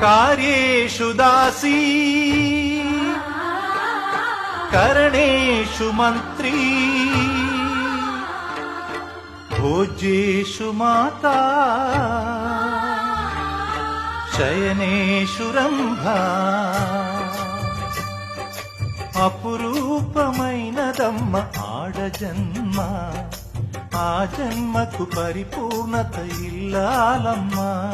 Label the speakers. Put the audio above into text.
Speaker 1: कार्येषु దాసీ. కరణేషు మంత్రీ. भोज्येषु माता శయనేషు రంభా. అపురూపమైనదమ్మ ఆడజన్మ ఆ జన్మకు పరిపూర్ణత ఇల్లాలమ్మా.